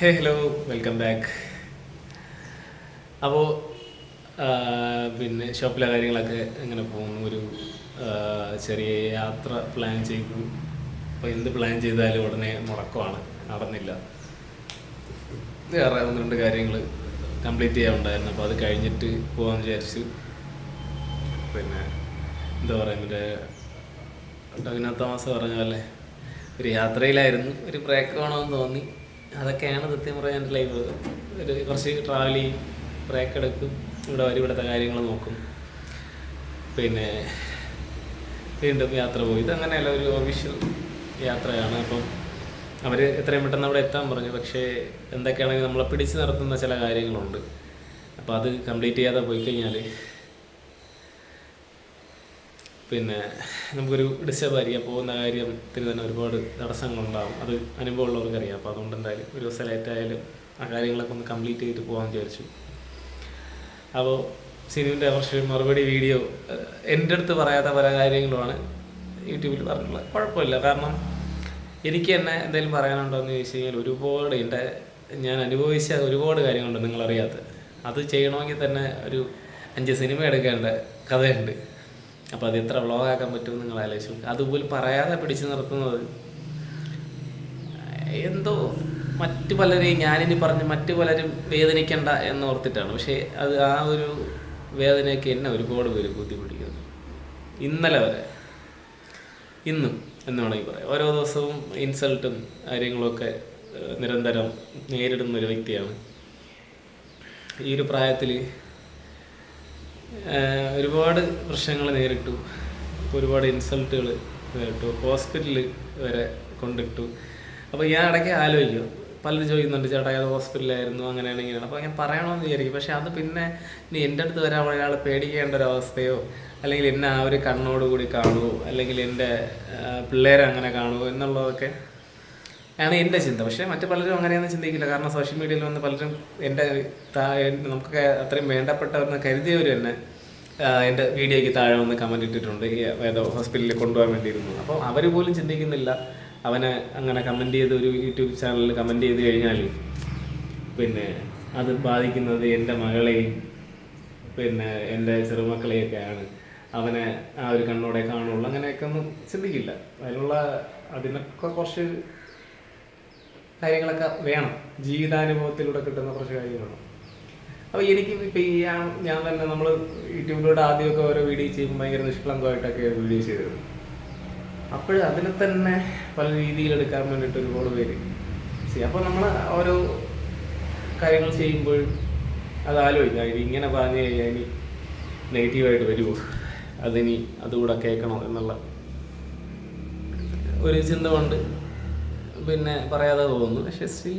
ഹേ hello welcome back അപ്പോൾ പിന്നെ ഷോപ്പിലെ കാര്യങ്ങളൊക്കെ എങ്ങനെ പോകുന്നു? ഒരു ചെറിയ യാത്ര പ്ലാൻ ചെയ്തു. അപ്പോൾ എന്ത് പ്ലാൻ ചെയ്താലും ഉടനെ മുടക്കമാണ്. നടന്നില്ല. വേറെ ഒന്ന് രണ്ട് കാര്യങ്ങൾ കംപ്ലീറ്റ് ചെയ്യാനുണ്ടായിരുന്നു. അപ്പോൾ അത് കഴിഞ്ഞിട്ട് പോകാമെന്ന് വിചാരിച്ചു. പിന്നെ എന്താ പറയുക മറ്റേ ഡോക്ടർ തോമസ് പറഞ്ഞ പോലെ ഒരു യാത്രയിലായിരുന്നു. ഒരു ബ്രേക്ക് വേണമെന്ന് തോന്നി. അതൊക്കെയാണ് സത്യം പറയാൻ എന്റെ ലൈഫ് ഒരു കുറച്ച് ട്രാവൽ ചെയ്യും ബ്രേക്ക് എടുക്കും ഇവിടെ വരും ഇവിടുത്തെ കാര്യങ്ങൾ നോക്കും. പിന്നെ വീണ്ടും യാത്ര പോയി. ഇതങ്ങനെയല്ല ഒരു ഒഫീഷ്യൽ യാത്രയാണ്. അപ്പം അവർ എത്രയും പെട്ടെന്ന് അവിടെ എത്താൻ പറഞ്ഞു. പക്ഷേ എന്തൊക്കെയാണെങ്കിൽ നമ്മളെ പിടിച്ചു നിർത്തുന്ന ചില കാര്യങ്ങളുണ്ട്. അപ്പോൾ അത് കംപ്ലീറ്റ് ചെയ്യാതെ പോയി കഴിഞ്ഞാൽ പിന്നെ നമുക്കൊരു ഡിസ്റ്റർബ് ആയിരിക്കും പോകുന്ന കാര്യത്തിൽ തന്നെ ഒരുപാട് തടസ്സങ്ങളുണ്ടാകും അത് അനുഭവമുള്ളവർക്ക് അറിയാം അപ്പോൾ അതുകൊണ്ട് എന്തായാലും ഒരു ദിവസം ലേറ്റ് ആയാലും ആ കാര്യങ്ങളൊക്കെ ഒന്ന് കംപ്ലീറ്റ് ചെയ്തിട്ട് പോകാമെന്ന് വിചാരിച്ചു. അപ്പോൾ സിനുവിന്റെ കുറച്ച് മറുപടി വീഡിയോ എന്റെ അടുത്ത് പറയാത്ത പല കാര്യങ്ങളുമാണ് യൂട്യൂബിൽ പറഞ്ഞിട്ടുള്ളത്. കുഴപ്പമില്ല. കാരണം എനിക്ക് തന്നെ എന്തെങ്കിലും പറയാനുണ്ടോ എന്ന് ചോദിച്ചു കഴിഞ്ഞാൽ ഒരുപാട് എന്റെ ഞാൻ അനുഭവിച്ച ഒരുപാട് കാര്യങ്ങളുണ്ട് നിങ്ങളറിയാത്ത. അത് ചെയ്യണമെങ്കിൽ തന്നെ ഒരു അഞ്ച് സിനിമ എടുക്കേണ്ട കഥയുണ്ട്. അപ്പോൾ അത് എത്ര വ്ളോഗാക്കാൻ പറ്റും നിങ്ങൾ ആലോചിച്ചു അതുപോലും പറയാതെ പിടിച്ചു നിർത്തുന്നത്. എന്തോ മറ്റു പലരെയും ഞാനിനി പറഞ്ഞ് മറ്റു പലരും വേദനിക്കണ്ട എന്ന് ഓർത്തിട്ടാണ്. പക്ഷേ അത് ആ ഒരു വേദനയൊക്കെ എന്നെ ഒരുപാട് പേര് ബുദ്ധിമുട്ടിക്കുന്നു. ഇന്നലെ വരെ. ഇന്നും എന്ന് വേണമെങ്കിൽ പറയാം. ഓരോ ദിവസവും ഇൻസൾട്ടും കാര്യങ്ങളൊക്കെ നിരന്തരം നേരിടുന്ന ഒരു വ്യക്തിയാണ്. ഈ ഒരു പ്രായത്തിൽ ഒരുപാട് പ്രശ്നങ്ങൾ നേരിട്ടു. ഒരുപാട് ഇൻസൾട്ടുകൾ നേരിട്ടു. ഹോസ്പിറ്റലിൽ വരെ കൊണ്ടിട്ടു. അപ്പോൾ ഞാൻ ഇടയ്ക്ക് ആലോചിക്കും. പലരും ചോദിക്കുന്നുണ്ട് ചേട്ടാ അത് ഹോസ്പിറ്റലായിരുന്നു അങ്ങനെയാണ് ഇങ്ങനെയാണ്. അപ്പോൾ ഞാൻ പറയണമെന്ന് വിചാരിക്കും. പക്ഷേ അത് പിന്നെ ഇനി എന്റെ അടുത്ത് വരാൻ ഒരാൾ പേടിക്കേണ്ട ഒരു അവസ്ഥയോ അല്ലെങ്കിൽ എന്നെ ആ ഒരു കണ്ണോടുകൂടി കാണുമോ അല്ലെങ്കിൽ എന്റെ പിള്ളേരെ അങ്ങനെ കാണുമോ എന്നുള്ളതൊക്കെ ആണ് എന്റെ ചിന്ത. പക്ഷേ മറ്റു പലരും അങ്ങനെയൊന്നും ചിന്തിക്കില്ല. കാരണം സോഷ്യൽ മീഡിയയിൽ വന്ന് പലരും എന്റെ നമുക്ക് അത്രയും വേണ്ടപ്പെട്ടവരെന്ന് കരുതിയവർ തന്നെ എന്റെ വീഡിയോയ്ക്ക് താഴെ വന്ന് കമന്റ് ഇട്ടിട്ടുണ്ട്. ഈ ഏതോ ഹോസ്പിറ്റലിൽ കൊണ്ടുപോകാൻ വേണ്ടിയിരുന്നു. അപ്പോൾ അവർ പോലും ചിന്തിക്കുന്നില്ല. അവനെ അങ്ങനെ കമന്റ് ചെയ്ത് ഒരു യൂട്യൂബ് ചാനലിൽ കമന്റ് ചെയ്ത് കഴിഞ്ഞാൽ പിന്നെ അത് ബാധിക്കുന്നത് എന്റെ മകളെയും പിന്നെ എന്റെ ചെറുമക്കളെയൊക്കെയാണ്. അവനെ ആ ഒരു കണ്ണോടെ കാണുള്ളൂ. അങ്ങനെയൊക്കെ ഒന്നും ചിന്തിക്കില്ല. അതിനുള്ള അതിനൊക്കെ കുറച്ച് കാര്യങ്ങളൊക്കെ വേണം. ജീവിതാനുഭവത്തിലൂടെ കിട്ടുന്ന കുറച്ച് കാര്യങ്ങളാണ്. അപ്പോൾ എനിക്ക് ഇപ്പം ഈ ഞാൻ- തന്നെ നമ്മൾ യൂട്യൂബിലൂടെ ആദ്യമൊക്കെ ഓരോ വീഡിയോ ചെയ്യുമ്പോൾ ഭയങ്കര നിഷ്കളങ്കമായിട്ടൊക്കെ വീഡിയോ ചെയ്തിരുന്നു. അപ്പോഴും അതിനെ തന്നെ പല രീതിയിൽ എടുക്കാൻ വേണ്ടിയിട്ട് ഒരുപാട് പേര് ചെയ്യും. അപ്പോൾ നമ്മൾ ഓരോ കാര്യങ്ങൾ ചെയ്യുമ്പോൾ അത് ആലോചിക്കാം. ഇനി ഇങ്ങനെ പറഞ്ഞു കഴിഞ്ഞാൽ ഇനി നെഗറ്റീവായിട്ട് വരുമോ അതിനി അതുകൂടെ കേൾക്കണോ? എന്നുള്ള ഒരു ചിന്ത കൊണ്ട് പിന്നെ പറയാതെ തോന്നുന്നു പക്ഷെ സ്റ്റിൽ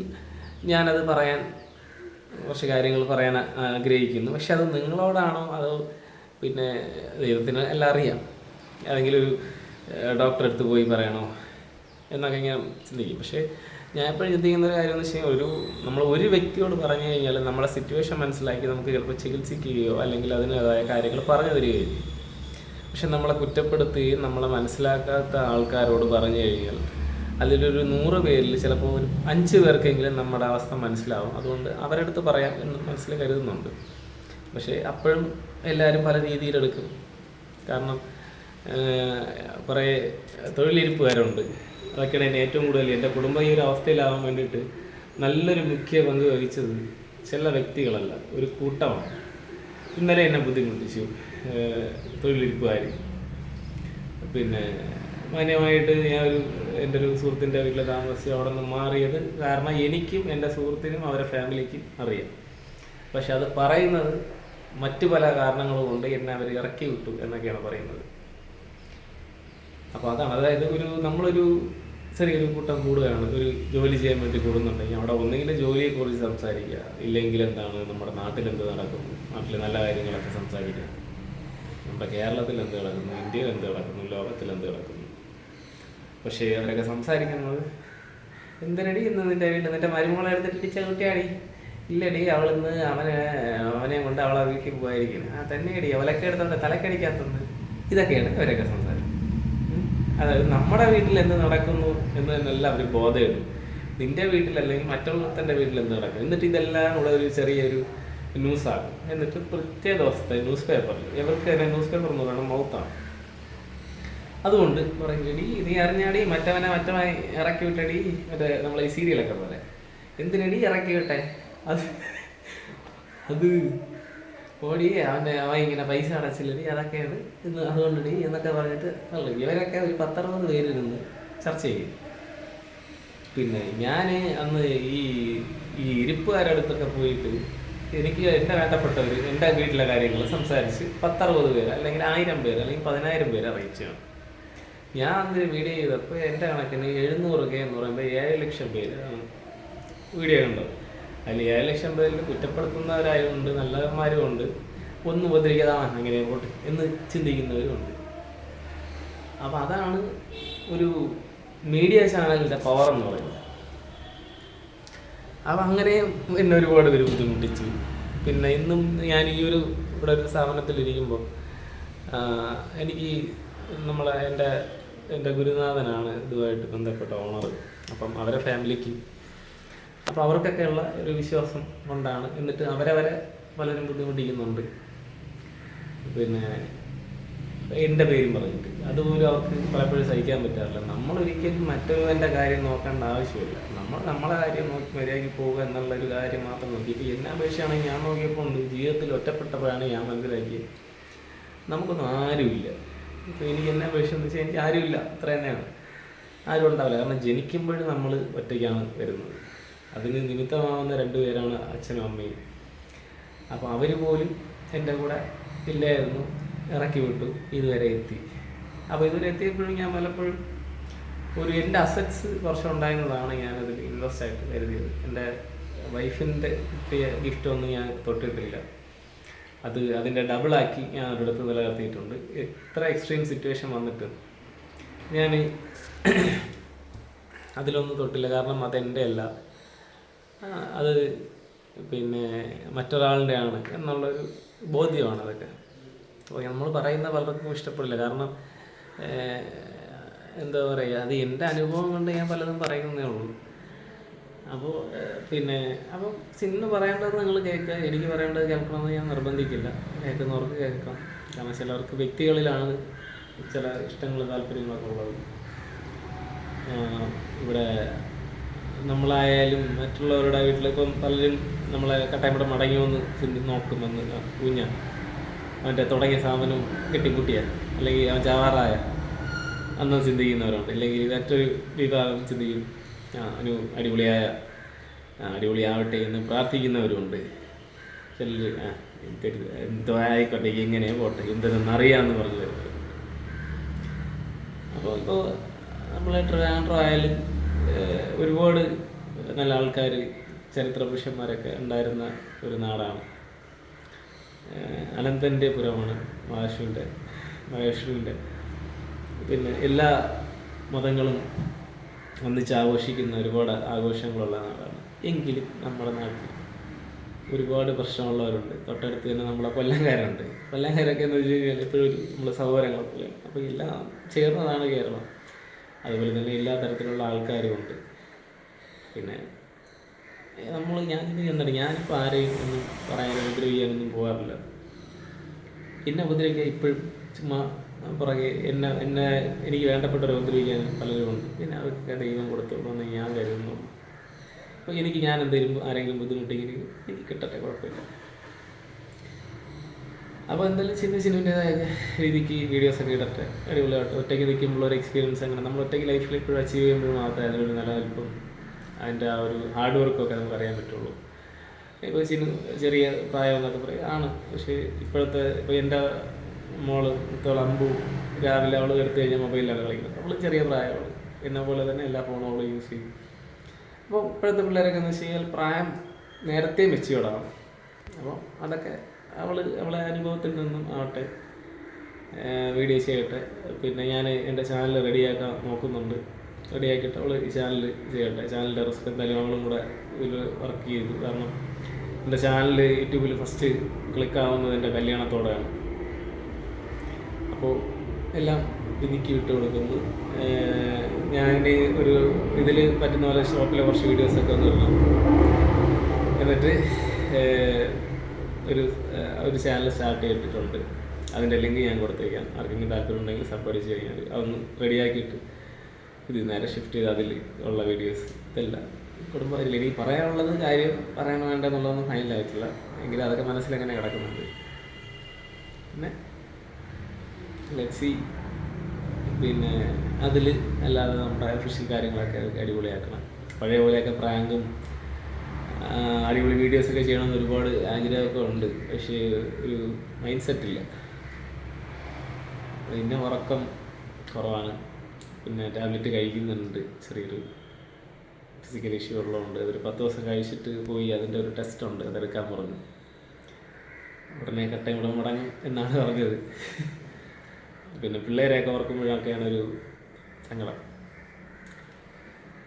ഞാനത് പറയാൻ കുറച്ച് കാര്യങ്ങൾ പറയാൻ ആഗ്രഹിക്കുന്നു. പക്ഷെ അത് നിങ്ങളോടാണോ അതോ പിന്നെ ദൈവത്തിന് എല്ലാം അറിയാം? ഏതെങ്കിലും ഒരു ഡോക്ടറെ അടുത്ത് പോയി പറയണോ എന്നൊക്കെ ഇങ്ങനെ ചിന്തിക്കും. പക്ഷേ ഞാൻ എപ്പോഴും ചിന്തിക്കുന്ന ഒരു കാര്യം എന്ന് വെച്ച് കഴിഞ്ഞാൽ ഒരു നമ്മൾ ഒരു വ്യക്തിയോട് പറഞ്ഞു കഴിഞ്ഞാൽ നമ്മളെ സിറ്റുവേഷൻ മനസ്സിലാക്കി നമുക്ക് ചിലപ്പോൾ ചികിത്സിക്കുകയോ അല്ലെങ്കിൽ അതിന്റെതായ കാര്യങ്ങൾ പറഞ്ഞു തരികയോ പക്ഷെ നമ്മളെ കുറ്റപ്പെടുത്തുകയും നമ്മളെ മനസ്സിലാക്കാത്ത ആൾക്കാരോട് പറഞ്ഞു കഴിഞ്ഞാൽ അതിലൊരു നൂറ് പേരിൽ ചിലപ്പോൾ ഒരു അഞ്ച് പേർക്കെങ്കിലും നമ്മുടെ അവസ്ഥ മനസ്സിലാവും. അതുകൊണ്ട് അവരുടെ അടുത്ത് പറയാം എന്ന് മനസ്സിൽ കരുതുന്നുണ്ട്. പക്ഷേ അപ്പോഴും എല്ലാവരും പല രീതിയിലെടുക്കും കാരണം കുറേ തൊഴിലിരിപ്പുകാരുണ്ട്. അതൊക്കെയാണ് എന്നെ ഏറ്റവും കൂടുതൽ എന്റെ കുടുംബം ഈ ഒരു അവസ്ഥയിലാവാൻ വേണ്ടിയിട്ട് നല്ലൊരു മുഖ്യ പങ്ക് വഹിച്ചത് ചില വ്യക്തികളല്ല ഒരു കൂട്ടമാണ്. ഇന്നലെ എന്നെ ബുദ്ധിമുട്ടിച്ചു തൊഴിലിരിപ്പുകാർ പിന്നെ മാന്യമായിട്ട് ഞാൻ ഒരു എന്റെ ഒരു സുഹൃത്തിന്റെ വീട്ടിൽ താമസിച്ച് അവിടെ നിന്ന് മാറിയത് കാരണം എനിക്കും എന്റെ സുഹൃത്തിനും അവരെ ഫാമിലിക്കും അറിയാം. പക്ഷെ അത് പറയുന്നത് മറ്റു പല കാരണങ്ങളും കൊണ്ട് എന്നെ അവർ ഇറക്കി വിട്ടു എന്നൊക്കെയാണ് പറയുന്നത്. അപ്പോൾ അതാണ്. അതായത് ഒരു നമ്മളൊരു ചെറിയൊരു കൂട്ടം കൂടുകയാണ്. ഒരു ജോലി ചെയ്യാൻ വേണ്ടി കൂടുന്നുണ്ടെങ്കിൽ അവിടെ ഒന്നെങ്കിലും ജോലിയെക്കുറിച്ച് സംസാരിക്കുക ഇല്ലെങ്കിൽ എന്താണ് നമ്മുടെ നാട്ടിൽ എന്ത് നടക്കുന്നു നാട്ടിൽ നല്ല കാര്യങ്ങളൊക്കെ സംസാരിക്കുക. നമ്മുടെ കേരളത്തിൽ എന്ത് നടക്കുന്നു ഇന്ത്യയിൽ എന്ത് നടക്കുന്നു ലോകത്തിൽ എന്ത് നടക്കുന്നു പക്ഷേ അവരൊക്കെ സംസാരിക്കുന്നത് എന്തിനടി ഇന്ന് നിന്റെ വീട്ടിൽ നിന്റെ മരുമോളെ എടുത്തിട്ട് കുട്ടിയാടി? ഇല്ലടി അവളിന്ന് അവനെ അവനെ കൊണ്ട് അവളെ വീട്ടിൽ പോകാതിരിക്കുന്നു ആ തന്നെയടി അവലൊക്കെ എടുത്തോണ്ട് തലക്കടിക്കാത്തത്. ഇതൊക്കെയാണ് അവരൊക്കെ സംസാരം. അതായത് നമ്മുടെ വീട്ടിൽ എന്ത് നടക്കുന്നു എന്ന് തന്നെല്ലാം അവർ ബോധമുണ്ട് നിന്റെ വീട്ടിലല്ലെങ്കിൽ മറ്റുള്ളവരുടെ വീട്ടിൽ എന്ത് നടക്കും എന്നിട്ട് ഇതെല്ലാം കൂടെ ഒരു ചെറിയൊരു ന്യൂസാകും എന്നിട്ട് പ്രത്യേക ദിവസത്തെ ന്യൂസ് പേപ്പറിൽ ഇവർക്ക് തന്നെ ന്യൂസ് പേപ്പർ എന്ന് പറയുന്നത് മൗത്താണ് അതുകൊണ്ട് എടി നീ അറിഞ്ഞാടി മറ്റവനെ മറ്റവനെ ഇറക്കി വിട്ടടി. മറ്റേ നമ്മളെ ഈ സീരിയലൊക്കെ പോലെ. എന്തിനടി ഇറക്കി വിട്ടെ? അത് അത് ഓടി അവന്റെ അവൻ ഇങ്ങനെ പൈസ അടച്ചില്ലടി അതൊക്കെയാണ് ഇന്ന് അതുകൊണ്ടടി എന്നൊക്കെ പറഞ്ഞിട്ട് അല്ല ഇവരൊക്കെ ഒരു പത്തറുപത് പേരിരുന്ന് ചർച്ച ചെയ്യും. പിന്നെ ഞാൻ അന്ന് ഈ ഈ ഇരിപ്പുകാരുടെ അടുത്തൊക്കെ പോയിട്ട് എനിക്ക് എന്റെ വേണ്ടപ്പെട്ടവർ എന്റെ വീട്ടിലെ കാര്യങ്ങൾ സംസാരിച്ച് പത്തറുപത് പേര് അല്ലെങ്കിൽ ആയിരം പേര് അല്ലെങ്കിൽ പതിനായിരം പേര് അറിയിച്ചാണ് ഞാൻ അന്ന് വീഡിയോ ചെയ്തപ്പോൾ എന്റെ കണക്കിന് എഴുന്നൂറ് കെ എന്ന് പറയുമ്പോൾ ഏഴ് ലക്ഷം പേര് വീഡിയോ കണ്ടത് അതിൽ ഏഴ് ലക്ഷം പേരിൽ കുറ്റപ്പെടുത്തുന്നവരായതുകൊണ്ട് നല്ലവന്മാരും ഉണ്ട് ഒന്ന് ഉപദ്രവിക്കാതാണ് അങ്ങനെ പോട്ടെ എന്ന് ചിന്തിക്കുന്നവരും ഉണ്ട് അപ്പോൾ അതാണ് ഒരു മീഡിയ ചാനലിന്റെ പവർ എന്ന് പറയുന്നത്. അപ്പം അങ്ങനെ എന്നെ ഒരുപാട് പേര് ബുദ്ധിമുട്ടിച്ചു. പിന്നെ ഇന്നും ഞാൻ ഈ ഒരു ഇവിടെ ഒരു സ്ഥാപനത്തിലിരിക്കുമ്പോൾ എനിക്ക് നമ്മളെ എന്റെ എന്റെ ഗുരുനാഥനാണ് ഇതുമായിട്ട് ബന്ധപ്പെട്ട ഓണർ അപ്പം അവരെ ഫാമിലിക്ക് അപ്പോൾ അവർക്കൊക്കെയുള്ള ഒരു വിശ്വാസം കൊണ്ടാണ് എന്നിട്ട് അവരവരെ പലരും ബുദ്ധിമുട്ടിക്കുന്നുണ്ട്. പിന്നെ എന്റെ പേരും പറഞ്ഞിട്ട്. അതുപോലും അവർക്ക് പലപ്പോഴും സഹിക്കാൻ പറ്റാറില്ല. നമ്മൾ ഒരിക്കലും മറ്റൊരുവന്റെ കാര്യം നോക്കേണ്ട ആവശ്യമില്ല. നമ്മൾ നമ്മളെ കാര്യം നോക്കി മര്യാദയ്ക്ക് പോകുക എന്നുള്ളൊരു കാര്യം മാത്രം നോക്കി. ഇപ്പം എന്നെ അപേക്ഷയാണെങ്കിൽ ഞാൻ നോക്കിയപ്പോൾ ഉണ്ട്. ജീവിതത്തിൽ ഒറ്റപ്പെട്ടപ്പോഴാണ് ഞാൻ മനസ്സിലാക്കിയത്. നമുക്കൊന്നും ആരുമില്ല. ഇപ്പോൾ എനിക്ക് എന്നെ അപേക്ഷ എന്ന് വെച്ചാൽ എനിക്ക് ആരുമില്ല. അത്ര തന്നെയാണ്. ആരും ഉണ്ടാവില്ല. കാരണം ജനിക്കുമ്പോഴും നമ്മൾ ഒറ്റയ്ക്കാണ് വരുന്നത്. അതിന് നിമിത്തമാവുന്ന രണ്ടുപേരാണ് അച്ഛനും അമ്മയും. അപ്പോൾ അവർ പോലും എന്റെ കൂടെ ഇല്ലായിരുന്നു. ഇറക്കി വിട്ടു. ഇതുവരെ എത്തി. അപ്പോൾ ഇതുവരെ എത്തിയപ്പോഴും ഞാൻ പലപ്പോഴും ഒരു എന്റെ അസറ്റ്സ് കുറച്ച് ഉണ്ടായിരുന്നതാണ് ഞാനതിൽ ഇൻവെസ്റ്റ് ആയിട്ട് കരുതിയത്. എന്റെ വൈഫിന്റെ കിട്ടിയ ഗിഫ്റ്റൊന്നും ഞാൻ തൊട്ടിട്ടില്ല. അത് അതിന്റെ ഡബിളാക്കി ഞാൻ ഒരിടത്ത് നിലനിർത്തിയിട്ടുണ്ട്. എത്ര എക്സ്ട്രീം സിറ്റുവേഷൻ വന്നിട്ട് ഞാൻ അതിലൊന്നും തൊട്ടില്ല. കാരണം അതെന്റെ അല്ല. അത് പിന്നെ മറ്റൊരാളുടെ ആണ് എന്നുള്ളൊരു ബോധ്യമാണ് അതൊക്കെ. അപ്പോൾ നമ്മൾ പറയുന്ന പലർക്കും ഇഷ്ടപ്പെടില്ല. കാരണം എന്താ പറയുക അത് എന്റെ അനുഭവം കൊണ്ട് ഞാൻ പലതും പറയുന്നേ ഉള്ളൂ. അപ്പോൾ പിന്നെ അപ്പോൾ സിനിമ പറയേണ്ടത് നിങ്ങൾ കേൾക്കുക എനിക്ക് പറയേണ്ടത് കേൾക്കണമെന്ന് ഞാൻ നിർബന്ധിക്കില്ല. കേൾക്കുന്നവർക്ക് കേൾക്കാം. കാരണം ചിലർക്ക് വ്യക്തികളിലാണ് ചില ഇഷ്ടങ്ങൾ താല്പര്യങ്ങളൊക്കെ ഉള്ളത്. ഇവിടെ നമ്മളായാലും മറ്റുള്ളവരുടെ വീട്ടിലിപ്പം പലരും നമ്മളെ കട്ടായപ്പട മടങ്ങി വന്ന് ചിന്തി നോക്കുമെന്ന് കുഞ്ഞ. അവന്റെ തുടങ്ങിയ സാധനം കെട്ടിക്കുട്ടിയ അല്ലെങ്കിൽ അവൻ ചാവാറായ അന്ന് ചിന്തിക്കുന്നവരുണ്ട്. അല്ലെങ്കിൽ മറ്റൊരു വിഭാഗം ചിന്തിക്കും. അനു അടിപൊളിയായ അടിപൊളിയാവട്ടെ എന്ന് പ്രാർത്ഥിക്കുന്നവരുണ്ട്. ചിലർ ആ എന്തോ ആയിക്കോട്ടെ എങ്ങനെ പോട്ടെ എന്തെന്ന് അറിയാമെന്ന് പറഞ്ഞു അപ്പോൾ ഇപ്പോൾ നമ്മൾ ട്രിവാൻഡ്രോ ആയാലും ഒരുപാട് നല്ല ആൾക്കാർ ചരിത്ര പുരുഷന്മാരൊക്കെ ഉണ്ടായിരുന്ന ഒരു നാടാണ്. അനന്തന്റെ പുരമാണ് മഹാവിഷ്ണുവിന്റെ മഹേഷുവിന്റെ പിന്നെ എല്ലാ മതങ്ങളും ഒന്നിച്ച് ആഘോഷിക്കുന്ന ഒരുപാട് ആഘോഷങ്ങളുള്ള നാടാണ് എങ്കിലും നമ്മുടെ നാട്ടിൽ ഒരുപാട് പ്രശ്നമുള്ളവരുണ്ട്. തൊട്ടടുത്ത് തന്നെ നമ്മളെ കൊല്ലംകാരുണ്ട്. കൊല്ലംകാരൊക്കെ എന്ന് വെച്ച് കഴിഞ്ഞാൽ എപ്പോഴും ഒരു നമ്മളെ സഹോദരങ്ങളെ പോലെയാണ്. അപ്പോൾ എല്ലാം ചേർന്നതാണ് കേരളം. അതുപോലെ തന്നെ എല്ലാ തരത്തിലുള്ള ആൾക്കാരും ഉണ്ട്. പിന്നെ നമ്മൾ ഞാൻ എന്താണ്? ഞാനിപ്പോൾ ആരെയും ഒന്നും പറയാനും ഉപദ്രവിക്കാനൊന്നും പോകാറില്ല. എന്നെ ഉപദ്രവിക്കാൻ ഇപ്പോഴും ചുമ്മാ പുറകെ എന്നെ എന്നെ എനിക്ക് വേണ്ടപ്പെട്ടവരെ ഉപദ്രവിക്കാൻ പലരും ഉണ്ട് പിന്നെ അവർക്കൊക്കെ ദൈവം കൊടുത്തോളൂ ഞാൻ കരുതുന്നു. അപ്പോൾ എനിക്ക് ഞാൻ എന്തെങ്കിലും ആരെങ്കിലും ബുദ്ധിമുട്ടെങ്കിൽ എനിക്ക് കിട്ടട്ടെ കുഴപ്പമില്ല. അപ്പോൾ എന്തായാലും ചിന്ന ചിന്നുവിന്റെതായ രീതിക്ക് വീഡിയോസൊക്കെ ഇടട്ടെ. അടിപൊളിയായിട്ട് ഒറ്റയ്ക്ക് നിൽക്കുമ്പോൾ ഒരു എക്സ്പീരിയൻസ് അങ്ങനെ. നമ്മൾ ഒറ്റയ്ക്ക് ലൈഫിൽ ഇപ്പോഴും അച്ചീവ് ചെയ്യുമ്പോൾ മാത്രമേ അതിനൊരു നിലനിൽപ്പും അതിന്റെ ആ ഒരു ഹാർഡ് വർക്കൊക്കെ നമുക്ക് അറിയാൻ പറ്റുള്ളൂ. ഇപ്പോൾ ചിന്ന ചെറിയ പ്രായം എന്നൊക്കെ പറയും ആണ്. പക്ഷേ ഇപ്പോഴത്തെ ഇപ്പോൾ എന്റെ മോൾ ഇത്തോളം അമ്പു രാവിലെ അവൾ എടുത്തു കഴിഞ്ഞാൽ മൊബൈലിലാണ് കളിക്കുന്നത്. അവൾ ചെറിയ പ്രായമാണ്. എന്നെ പോലെ തന്നെ എല്ലാ ഫോണും അവൾ യൂസ് ചെയ്യും. അപ്പോൾ ഇപ്പോഴത്തെ പിള്ളേരൊക്കെ എന്ന് വെച്ച് കഴിഞ്ഞാൽ പ്രായം നേരത്തെ മെച്ചുവേർഡാണ് അപ്പോൾ അതൊക്കെ അവൾ അവളെ അനുഭവത്തിൽ നിന്നും ആവട്ടെ വീഡിയോ ചെയ്യട്ടെ. പിന്നെ ഞാൻ എന്റെ ചാനൽ റെഡിയാക്കാൻ നോക്കുന്നുണ്ട്. റെഡിയാക്കിയിട്ട് അവൾ ഈ ചാനൽ ചെയ്യട്ടെ. ചാനലിന്റെ റിസ്ക് എന്തായാലും അവളും കൂടെ ഇതിൽ വർക്ക് ചെയ്തു കാരണം എന്റെ ചാനൽ യൂട്യൂബിൽ ഫസ്റ്റ് ക്ലിക്കാവുന്നത് എന്റെ കല്യാണത്തോടെയാണ്. അപ്പോൾ എല്ലാം വിധിക്ക് വിട്ടു കൊടുക്കുന്നു. ഞാൻ ഇനി ഒരു ഇതിൽ പറ്റുന്ന പോലെ ഷോപ്പിലെ കുറച്ച് വീഡിയോസൊക്കെ ഒന്ന് ഇടണം. എന്നിട്ട് ഒരു ഒരു ചാനൽ സ്റ്റാർട്ട് ചെയ്തിട്ടുണ്ട്. അതിന്റെ ലിങ്ക് ഞാൻ കൊടുത്തേക്കാം. ആർക്കെങ്കിലും താല്പര്യം ഉണ്ടെങ്കിൽ സപ്പോർട്ട് ചെയ്ത് കഴിഞ്ഞാൽ അതൊന്ന് റെഡിയാക്കിയിട്ട് ഇത് നേരെ ഷിഫ്റ്റ് ചെയ്ത് അതിൽ ഉള്ള വീഡിയോസ് ഇതെല്ലാം കുടുംബത്തിൽ എനിക്ക് പറയാനുള്ളത് കാര്യം പറയണോ വേണ്ടെന്നുള്ളതൊന്നും ഫൈനലായിട്ടില്ല എങ്കിലും അതൊക്കെ മനസ്സിലെങ്ങനെ കിടക്കുന്നുണ്ട്. പിന്നെ ലെക്സി പിന്നെ അതിൽ അല്ലാതെ നമ്മുടെ ഒഫീഷ്യൽ കാര്യങ്ങളൊക്കെ അടിപൊളിയാക്കണം. പഴയ പോലെയൊക്കെ പ്രാങ്കും അടിപൊളി വീഡിയോസൊക്കെ ചെയ്യണമെന്ന് ഒരുപാട് ആഗ്രഹമൊക്കെ ഉണ്ട്. പക്ഷേ ഒരു മൈൻഡ് സെറ്റില്ല പിന്നെ ഉറക്കം കുറവാണ്. പിന്നെ ടാബ്ലറ്റ് കഴിക്കുന്നുണ്ട്. ചെറിയൊരു ഫിസിക്കൽ ഇഷ്യൂ ഉള്ളതുകൊണ്ട് അതൊരു പത്ത് ദിവസം കഴിച്ചിട്ട് പോയി അതിന്റെ ഒരു ടെസ്റ്റ് ഉണ്ട്. അതെടുക്കാൻ പറഞ്ഞു. ഉടനെ കട്ടയും കൂടെ മുടങ്ങും എന്നാണ് പറഞ്ഞത്. പിന്നെ പിള്ളേരെയൊക്കെ ഓർക്കുമ്പോഴൊക്കെയാണ് ഒരു സങ്കടം.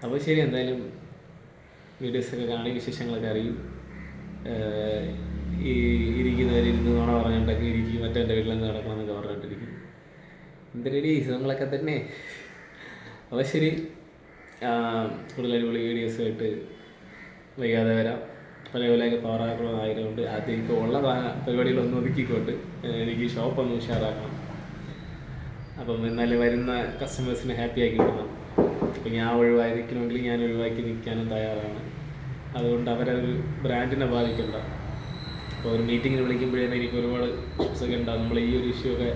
അപ്പോൾ ശരി എന്തായാലും വീഡിയോസൊക്കെ കാണി വിശേഷങ്ങളൊക്കെ അറിയും. ഈ ഇരിക്കുന്നവരിരുന്ന് നോണ പറഞ്ഞിട്ടൊക്കെ ഇരിക്കും മറ്റേ വീട്ടിൽ നിന്ന് നടക്കണം എന്നൊക്കെ പറഞ്ഞിട്ടിരിക്കും എന്തിനടി സുഖങ്ങളൊക്കെ തന്നെ. അപ്പോൾ ശരി കൂടുതൽ അടിപൊളി വീഡിയോസുമായിട്ട് വൈകാതെ വരാം. പല പോലെയൊക്കെ പവറാക്കണമെന്ന് ആഗ്രഹമുണ്ട്. ആദ്യം ഇപ്പോൾ ഉള്ള പരിപാടികളൊന്നും ഒതുക്കിക്കോട്ട്. എനിക്ക് ഷോപ്പൊന്ന് ഉഷാറാക്കണം. അപ്പം എന്നാലും വരുന്ന കസ്റ്റമേഴ്സിനെ ഹാപ്പി ആക്കി വിടണം അപ്പം ഞാൻ ഒഴിവായിരിക്കണമെങ്കിൽ ഞാൻ ഒഴിവാക്കി നിൽക്കാനും തയ്യാറാണ്. അതുകൊണ്ട് അവരൊരു ബ്രാൻഡിനെ ബാധിക്കണ്ട. അപ്പോൾ ഒരു മീറ്റിങ്ങിന് വിളിക്കുമ്പോഴേ എനിക്ക് ഒരുപാട് ഇഷ്യൂസ് ഒക്കെ ഉണ്ടാകും നമ്മൾ ഈ ഒരു ഇഷ്യൂ ഒക്കെ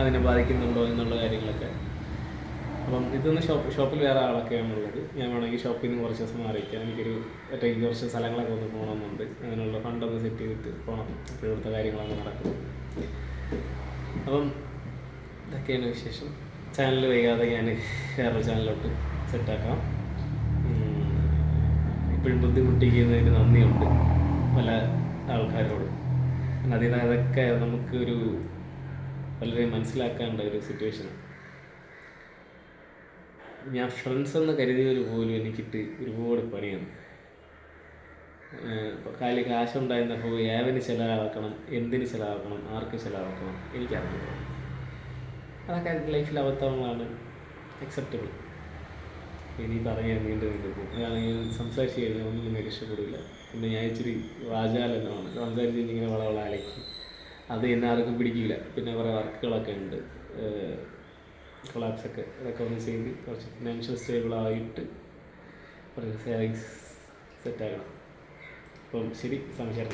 അതിനെ ബാധിക്കുന്നുണ്ടോ എന്നുള്ള കാര്യങ്ങളൊക്കെ. അപ്പം ഇതൊന്ന് ഷോപ്പ് ഷോപ്പിൽ വേറെ ആളൊക്കെയാണ് ഉള്ളത്. ഞാൻ വേണമെങ്കിൽ ഷോപ്പിൽ നിന്ന് കുറച്ച് ദിവസം മാറിയിരിക്കാം. എനിക്കൊരു ഒറ്റയ്ക്ക് കുറച്ച് സ്ഥലങ്ങളൊക്കെ ഒന്ന് പോകണമെന്നുണ്ട്. അങ്ങനെയുള്ള ഫണ്ടൊന്ന് സെറ്റ് ചെയ്തിട്ട് പോകണം. അപ്പോൾ ഇവിടുത്തെ കാര്യങ്ങളൊക്കെ നടക്കും. അപ്പം ഇതൊക്കെയാണ് വിശേഷം. ചാനൽ വൈകാതെ ഞാൻ വേറൊരു ചാനലിലോട്ട് സെറ്റാക്കാം ഇപ്പോഴും ബുദ്ധിമുട്ടിക്കുന്നതിന് നന്ദിയുണ്ട് പല ആൾക്കാരോടും. അതിൽ അതിന് അതൊക്കെ നമുക്കൊരു വളരെ മനസ്സിലാക്കേണ്ട ഒരു സിറ്റുവേഷൻ ഞാൻ ഫ്രണ്ട്സ് എന്ന് കരുതിയവർ പോലും എനിക്കിട്ട് ഒരുപാട് പണിയാണ്. കാലി കാശുണ്ടായിരുന്നപ്പോൾ ഏവന് ചിലവാക്കണം എന്തിന് ചിലവാക്കണം ആർക്ക് ചിലവാക്കണം എനിക്കറിയില്ല അതൊക്കെ ലൈഫിൽ അബദ്ധങ്ങളാണ് അക്സെപ്റ്റബിൾ ഇനി പറഞ്ഞാൽ നീണ്ടു പോകും അതാണെങ്കിൽ സംസാരിച്ച് കഴിഞ്ഞാൽ ഒന്നും നിങ്ങൾക്ക് ഇഷ്ടപ്പെടില്ല പിന്നെ ഞാൻ ഇച്ചിരി വാചാലനമാണ് സംസാരിച്ച് ഇങ്ങനെ വളവള അലക്കി. അത് എന്നെ ആർക്കും പിടിക്കില്ല പിന്നെ കുറേ വർക്കുകളൊക്കെ ഉണ്ട്. കൊളാപ്സ് ഒക്കെ ഇതൊക്കെ ഒന്ന് ചെയ്ത് കുറച്ച് ഫിനാൻഷ്യൽ സ്റ്റേബിൾ ആയിട്ട് കുറച്ച് സേവിങ്സ് സെറ്റാകണം അപ്പം ശരി സംശയം